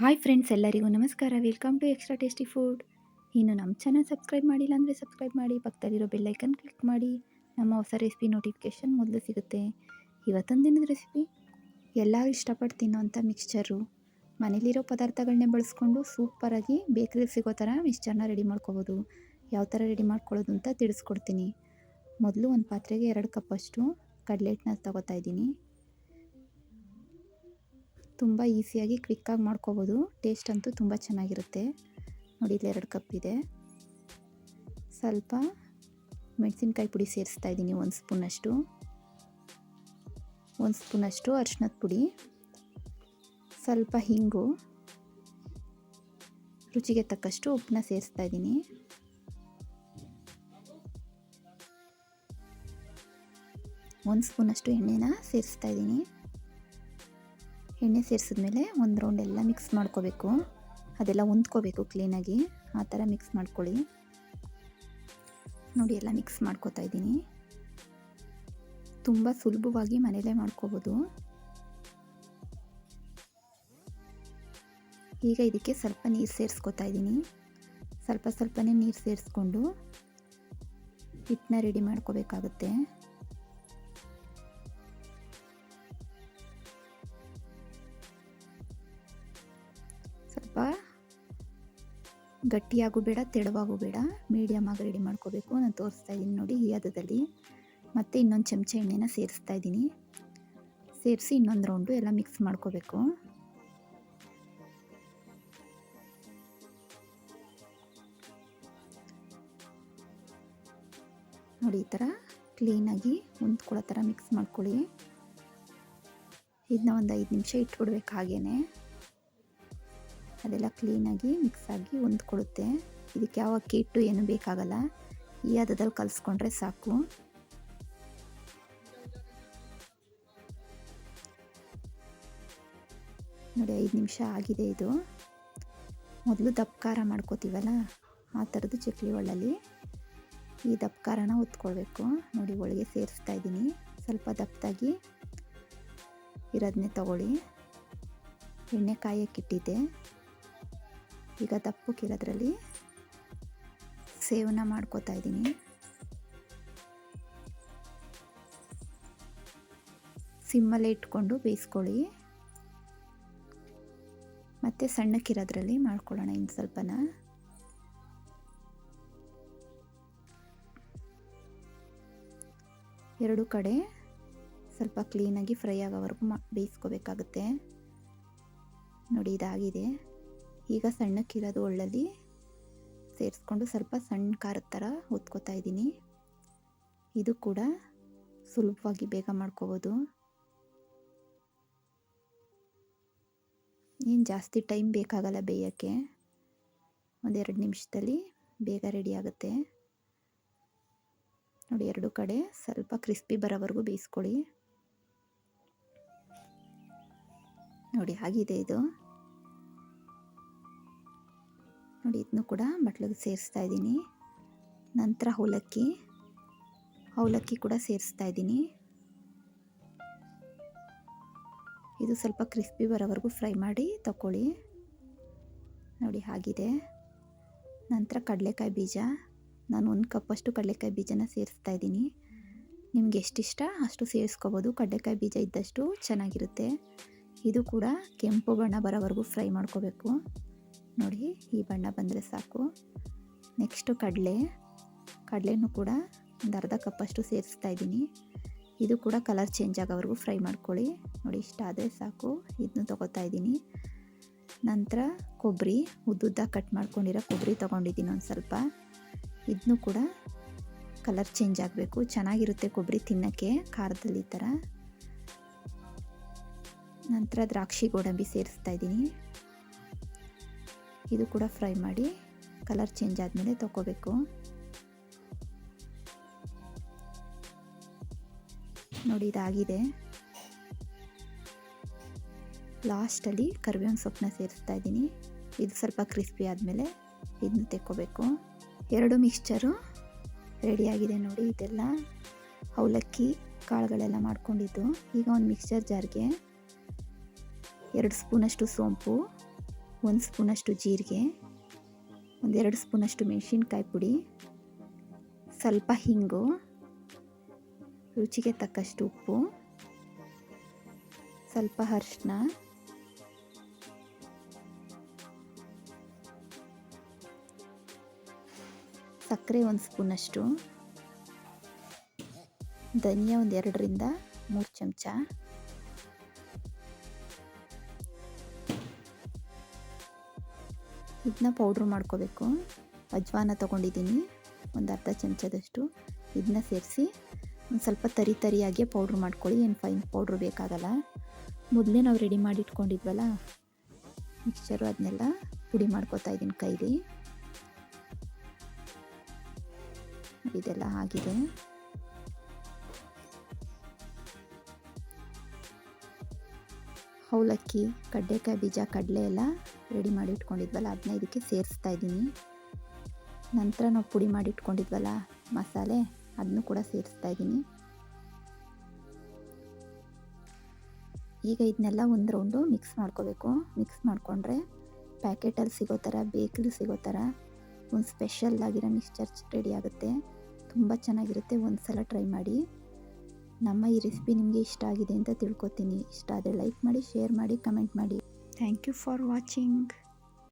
Hi friends ಎಲ್ಲರಿಗೂ ನಮಸ್ಕಾರ. Welcome to extra tasty food ಇನ್ನು ನಮ್ಮ ಚಾನಲ್ ಸಬ್ಸ್ಕ್ರೈಬ್ ಮಾಡಿಲ್ಲ ಅಂದರೆ ಸಬ್ಸ್ಕ್ರೈಬ್ ಮಾಡಿ, ಪಕ್ಕದಲ್ಲಿರೋ ಬೆಲ್ಲೈಕನ್ ಕ್ಲಿಕ್ ಮಾಡಿ. ನಮ್ಮ ಹೊಸ ರೆಸಿಪಿ ನೋಟಿಫಿಕೇಷನ್ ಮೊದಲು ಸಿಗುತ್ತೆ. ಇವತ್ತೊಂದು ದಿನದ ರೆಸಿಪಿ ಎಲ್ಲರೂ ಇಷ್ಟಪಟ್ಟು ತಿನ್ನೋಂಥ ಮಿಕ್ಸ್ಚರು ಮನೇಲಿರೋ ಪದಾರ್ಥಗಳನ್ನೇ ಬಳಸ್ಕೊಂಡು ಸೂಪರಾಗಿ ಬೇಕ್ರಿಗೆ ಸಿಗೋ ಥರ ಮಿಕ್ಸ್ಚರ್ನ ರೆಡಿ ಮಾಡ್ಕೋಬೋದು. ಯಾವ ಥರ ರೆಡಿ ಮಾಡ್ಕೊಳ್ಳೋದು ಅಂತ ತಿಳಿಸ್ಕೊಡ್ತೀನಿ. ಮೊದಲು ಒಂದು ಪಾತ್ರೆಗೆ ಎರಡು ಕಪ್ಪಷ್ಟು ಕಡಲೆ ಹಿಟ್ಟನ್ನ ತಗೋತಾ ಇದ್ದೀನಿ. ತುಂಬ ಈಸಿಯಾಗಿ ಕ್ವಿಕ್ಕಾಗಿ ಮಾಡ್ಕೋಬೋದು. ಟೇಸ್ಟ್ ಅಂತೂ ತುಂಬ ಚೆನ್ನಾಗಿರುತ್ತೆ. ನೋಡಿ, ಇಲ್ಲಿ ಎರಡು ಕಪ್ ಇದೆ. ಸ್ವಲ್ಪ ಮೆಣಸಿನ್ಕಾಯಿ ಪುಡಿ ಸೇರಿಸ್ತಾ ಇದ್ದೀನಿ ಒಂದು ಸ್ಪೂನಷ್ಟು. ಒಂದು ಸ್ಪೂನಷ್ಟು ಅರ್ಶಿನದ ಪುಡಿ. ಸ್ವಲ್ಪ ಹಿಂಗು. ರುಚಿಗೆ ತಕ್ಕಷ್ಟು ಉಪ್ಪನ್ನ ಸೇರಿಸ್ತಾ ಇದ್ದೀನಿ. ಒಂದು ಸ್ಪೂನಷ್ಟು ಎಣ್ಣೆನ ಸೇರಿಸ್ತಾ ಇದ್ದೀನಿ. ಎಣ್ಣೆ ಸೇರಿಸಿದ್ಮೇಲೆ ಒಂದು ರೌಂಡ್ ಎಲ್ಲ ಮಿಕ್ಸ್ ಮಾಡ್ಕೋಬೇಕು. ಅದೆಲ್ಲ ಹೊಂದ್ಕೋಬೇಕು ಕ್ಲೀನಾಗಿ ಆ ಥರ ಮಿಕ್ಸ್ ಮಾಡ್ಕೊಳ್ಳಿ. ನೋಡಿ ಎಲ್ಲ ಮಿಕ್ಸ್ ಮಾಡ್ಕೋತಾ ಇದ್ದೀನಿ. ತುಂಬ ಸುಲಭವಾಗಿ ಮನೇಲೇ ಮಾಡ್ಕೋಬೋದು. ಈಗ ಇದಕ್ಕೆ ಸ್ವಲ್ಪ ನೀರು ಸೇರಿಸ್ಕೊತಾ ಇದ್ದೀನಿ. ಸ್ವಲ್ಪ ಸ್ವಲ್ಪನೇ ನೀರು ಸೇರಿಸ್ಕೊಂಡು ಹಿಟ್ಟನ್ನ ರೆಡಿ ಮಾಡ್ಕೋಬೇಕಾಗುತ್ತೆ. ಗಟ್ಟಿಯಾಗೂ ಬೇಡ ತೆಳುವಾಗೂ ಬೇಡ ಮೀಡಿಯಮ್ ಆಗಿ ರೆಡಿ ಮಾಡ್ಕೋಬೇಕು. ನಾನು ತೋರಿಸ್ತಾ ಇದ್ದೀನಿ ನೋಡಿ ಈ ಹದದಲ್ಲಿ. ಮತ್ತು ಇನ್ನೊಂದು ಚಮಚ ಎಣ್ಣೆನ ಸೇರಿಸ್ತಾ ಇದ್ದೀನಿ. ಸೇರಿಸಿ ಇನ್ನೊಂದು ರೌಂಡು ಎಲ್ಲ ಮಿಕ್ಸ್ ಮಾಡ್ಕೋಬೇಕು. ನೋಡಿ ಈ ಥರ ಕ್ಲೀನಾಗಿ ಹೊಂದ್ಕೊಳ್ಳೋ ಥರ ಮಿಕ್ಸ್ ಮಾಡ್ಕೊಳ್ಳಿ. ಇದನ್ನ ಒಂದು ಐದು ನಿಮಿಷ ಇಟ್ಬಿಡ್ಬೇಕು ಹಾಗೇ ಅದೆಲ್ಲ ಕ್ಲೀನಾಗಿ ಮಿಕ್ಸ್ ಆಗಿ ಹೊಂದ್ಕೊಡುತ್ತೆ ಇದಕ್ಕೆ ಯಾವ ಕಿಟ್ಟು ಏನು ಬೇಕಾಗಲ್ಲ, ಈ ಹದದಲ್ಲಿ ಕಲಿಸ್ಕೊಂಡ್ರೆ ಸಾಕು. ನೋಡಿ, ಐದು ನಿಮಿಷ ಆಗಿದೆ ಇದು. ಮೊದಲು ದಪ್ಪ ಖಾರ ಮಾಡ್ಕೋತೀವಲ್ಲ, ಆ ಥರದ್ದು ಚಕ್ಲಿ ಒಳ್ಳಲ್ಲಿ. ಈ ದಪ್ಪ ಖಾರನ ಹೊತ್ಕೊಳ್ಬೇಕು. ನೋಡಿ ಒಳಗೆ ಸೇರಿಸ್ತಾ ಇದ್ದೀನಿ. ಸ್ವಲ್ಪ ದಪ್ಪದಾಗಿ ಇರೋದನ್ನೇ ತಗೊಳ್ಳಿ. ಎಣ್ಣೆ ಕಾಯಕ್ಕಿಟ್ಟಿದ್ದೆ ಈಗ ದಪ್ಪಕ್ಕಿರೋದ್ರಲ್ಲಿ ಸೇವನ ಮಾಡ್ಕೋತಾ ಇದ್ದೀನಿ. ಸಿಮ್ಮಲ್ಲೇ ಇಟ್ಕೊಂಡು ಬೇಯಿಸ್ಕೊಳ್ಳಿ. ಮತ್ತು ಸಣ್ಣಕ್ಕಿರೋದ್ರಲ್ಲಿ ಮಾಡ್ಕೊಳ್ಳೋಣ ಇನ್ನು ಸ್ವಲ್ಪನ. ಎರಡು ಕಡೆ ಸ್ವಲ್ಪ ಕ್ಲೀನಾಗಿ ಫ್ರೈ ಆಗೋವರೆಗೂ ಮಾ, ಬೇಯಿಸ್ಕೋಬೇಕಾಗುತ್ತೆ. ನೋಡಿ, ಇದಾಗಿದೆ. ಈಗ ಸಣ್ಣಕ್ಕಿರೋದು ಒಳ್ಳಲ್ಲಿ ಸೇರಿಸ್ಕೊಂಡು ಸ್ವಲ್ಪ ಸಣ್ಣ ಖಾರದ ಥರ ಹೊತ್ಕೋತಾ ಇದ್ದೀನಿ. ಇದು ಕೂಡ ಸುಲಭವಾಗಿ ಬೇಗ ಮಾಡ್ಕೋಬೋದು. ಏನು ಜಾಸ್ತಿ ಟೈಮ್ ಬೇಕಾಗಲ್ಲ ಬೇಯೋಕ್ಕೆ. ಒಂದೆರಡು ನಿಮಿಷದಲ್ಲಿ ಬೇಗ ರೆಡಿ ಆಗುತ್ತೆ. ನೋಡಿ, ಎರಡು ಕಡೆ ಸ್ವಲ್ಪ ಕ್ರಿಸ್ಪಿ ಬರೋವರೆಗೂ ಬೇಯಿಸ್ಕೊಳ್ಳಿ. ನೋಡಿ, ಆಗಿದೆ ಇದು. ನೋಡಿ, ಇದನ್ನು ಕೂಡ ಬಟ್ಲಿಗೆ ಸೇರಿಸ್ತಾ ಇದ್ದೀನಿ. ನಂತರ ಅವಲಕ್ಕಿ. ಅವಲಕ್ಕಿ ಕೂಡ ಸೇರಿಸ್ತಾ ಇದ್ದೀನಿ. ಇದು ಸ್ವಲ್ಪ ಕ್ರಿಸ್ಪಿ ಬರೋವರೆಗೂ ಫ್ರೈ ಮಾಡಿ ತಗೊಳ್ಳಿ ನೋಡಿ ಆಗಿದೆ ನಂತರ ಕಡಲೆಕಾಯಿ ಬೀಜ. ನಾನು ಒಂದು ಕಪ್ಪಷ್ಟು ಕಡಲೆಕಾಯಿ ಬೀಜನ ಸೇರಿಸ್ತಾ ಇದ್ದೀನಿ. ನಿಮ್ಗೆ ಎಷ್ಟಿಷ್ಟ ಅಷ್ಟು ಸೇರಿಸ್ಕೋಬೋದು. ಕಡಲೆಕಾಯಿ ಬೀಜ ಇದ್ದಷ್ಟು ಚೆನ್ನಾಗಿರುತ್ತೆ. ಇದು ಕೂಡ ಕೆಂಪು ಬಣ್ಣ ಬರೋವರೆಗೂ ಫ್ರೈ ಮಾಡ್ಕೋಬೇಕು. ನೋಡಿ, ಈ ಬಣ್ಣ ಬಂದರೆ ಸಾಕು. ನೆಕ್ಸ್ಟು ಕಡಲೆ. ಕಡಲೆನೂ ಕೂಡ ಒಂದು ಅರ್ಧ ಕಪ್ಪಷ್ಟು ಸೇರಿಸ್ತಾ ಇದ್ದೀನಿ. ಇದು ಕೂಡ ಕಲರ್ ಚೇಂಜ್ ಆಗೋವರೆಗೂ ಫ್ರೈ ಮಾಡ್ಕೊಳ್ಳಿ. ನೋಡಿ, ಇಷ್ಟ ಆದರೆ ಸಾಕು. ಇದನ್ನು ತೊಗೋತಾ ಇದ್ದೀನಿ. ನಂತರ ಕೊಬ್ಬರಿ ಉದ್ದುದ್ದ ಕಟ್ ಮಾಡ್ಕೊಂಡಿರೋ ಕೊಬ್ಬರಿ ತೊಗೊಂಡಿದ್ದೀನಿ ಒಂದು ಸ್ವಲ್ಪ. ಇದನ್ನು ಕೂಡ ಕಲರ್ ಚೇಂಜ್ ಆಗಬೇಕು. ಚೆನ್ನಾಗಿರುತ್ತೆ ಕೊಬ್ಬರಿ ತಿನ್ನೋಕ್ಕೆ, ಖಾರದಲ್ಲಿ ಈ ಥರ. ನಂತರ ದ್ರಾಕ್ಷಿ ಗೋಡಂಬಿ ಸೇರಿಸ್ತಾ ಇದ್ದೀನಿ. ಇದು ಕೂಡ ಫ್ರೈ ಮಾಡಿ ಕಲರ್ ಚೇಂಜ್ ಆದಮೇಲೆ ತಗೋಬೇಕು. ನೋಡಿ ಇದಾಗಿದೆ. ಲಾಸ್ಟಲ್ಲಿ ಕರಿಬೇವಿನ ಸೊಪ್ಪನ್ನ ಸೇರಿಸ್ತಾ ಇದ್ದೀನಿ. ಇದು ಸ್ವಲ್ಪ ಕ್ರಿಸ್ಪಿ ಆದಮೇಲೆ ಇದನ್ನ ತೆಕ್ಕೋಬೇಕು. ಎರಡು ಮಿಕ್ಸ್ಚರು ರೆಡಿಯಾಗಿದೆ ನೋಡಿ ಇದೆಲ್ಲ. ಅವಲಕ್ಕಿ ಕಾಳುಗಳೆಲ್ಲ ಮಾಡ್ಕೊಂಡಿದ್ದು. ಈಗ ಒಂದು ಮಿಕ್ಸ್ಚರ್ ಜಾರ್ಗೆ ಎರಡು ಸ್ಪೂನಷ್ಟು ಸೋಂಪು. ಒಂದು ಸ್ಪೂನಷ್ಟು ಜೀರಿಗೆ, ಒಂದೆರಡು ಸ್ಪೂನಷ್ಟು ಮೆಣಸಿನ್ಕಾಯಿ ಪುಡಿ, ಸ್ವಲ್ಪ ಹಿಂಗು, ರುಚಿಗೆ ತಕ್ಕಷ್ಟು ಉಪ್ಪು, ಸ್ವಲ್ಪ ಅರಿಶಿನ ಸಕ್ಕರೆ ಒಂದು ಸ್ಪೂನಷ್ಟು, ಧನಿಯಾ ಒಂದು ಎರಡರಿಂದ ಮೂರು ಚಮಚ. ಇದನ್ನ ಪೌಡ್ರ್ ಮಾಡ್ಕೋಬೇಕು. ಅಜ್ವಾನ ತೊಗೊಂಡಿದ್ದೀನಿ. ಒಂದು ಅರ್ಧ ಚಮಚದಷ್ಟು. ಇದನ್ನ ಸೇರಿಸಿ ಒಂದು ಸ್ವಲ್ಪ ತರಿ ತರಿಯಾಗಿ ಪೌಡ್ರ್ ಮಾಡ್ಕೊಳ್ಳಿ. ಏನು ಫೈನ್ ಪೌಡ್ರ್ ಬೇಕಾಗಲ್ಲ. ಮೊದಲೇ ನಾವು ರೆಡಿ ಮಾಡಿ ಇಟ್ಕೊಂಡಿದ್ವಲ್ಲ ಮಿಕ್ಸ್ಚರು ಅದನ್ನೆಲ್ಲ ಪುಡಿ ಮಾಡ್ಕೋತಾ ಇದ್ದೀನಿ ಕೈಲಿ. ಇದೆಲ್ಲ ಆಗಿದೆ. ಅವಲಕ್ಕಿ, ಕಡ್ಲೆಕಾಯಿ ಬೀಜ, ಕಡಲೆ ಎಲ್ಲ ರೆಡಿ ಮಾಡಿ ಇಟ್ಕೊಂಡಿದ್ವಲ್ಲ ಅದನ್ನ ಇದಕ್ಕೆ ಸೇರಿಸ್ತಾ ಇದ್ದೀನಿ. ನಂತರ ನಾವು ಪುಡಿ ಮಾಡಿ ಇಟ್ಕೊಂಡಿದ್ವಲ್ಲ, ಮಸಾಲೆ ಅದನ್ನು ಕೂಡ ಸೇರಿಸ್ತಾ ಇದ್ದೀನಿ. ಈಗ ಇದನ್ನೆಲ್ಲ ಒಂದು ರೌಂಡು ಮಿಕ್ಸ್ ಮಾಡ್ಕೋಬೇಕು. ಮಿಕ್ಸ್ ಮಾಡಿಕೊಂಡ್ರೆ ಪ್ಯಾಕೆಟಲ್ಲಿ ಸಿಗೋ ಥರ ಬೇಕ್ರಿ ಸಿಗೋ ಥರ ಒಂದು ಸ್ಪೆಷಲ್ ಆಗಿರೋ ಮಿಕ್ಸ್ಚರ್ ರೆಡಿ ಆಗುತ್ತೆ. ತುಂಬ ಚೆನ್ನಾಗಿರುತ್ತೆ ಒಂದು ಸಲ ಟ್ರೈ ಮಾಡಿ. ನಮ್ಮ ಈ ರೆಸಿಪಿ ನಿಮಗೆ ಇಷ್ಟ ಆಗಿದೆ ಅಂತ ತಿಳ್ಕೊತೀನಿ. ಇಷ್ಟ ಆದರೆ ಲೈಕ್ ಮಾಡಿ, ಶೇರ್ ಮಾಡಿ, ಕಮೆಂಟ್ ಮಾಡಿ. Thank you for watching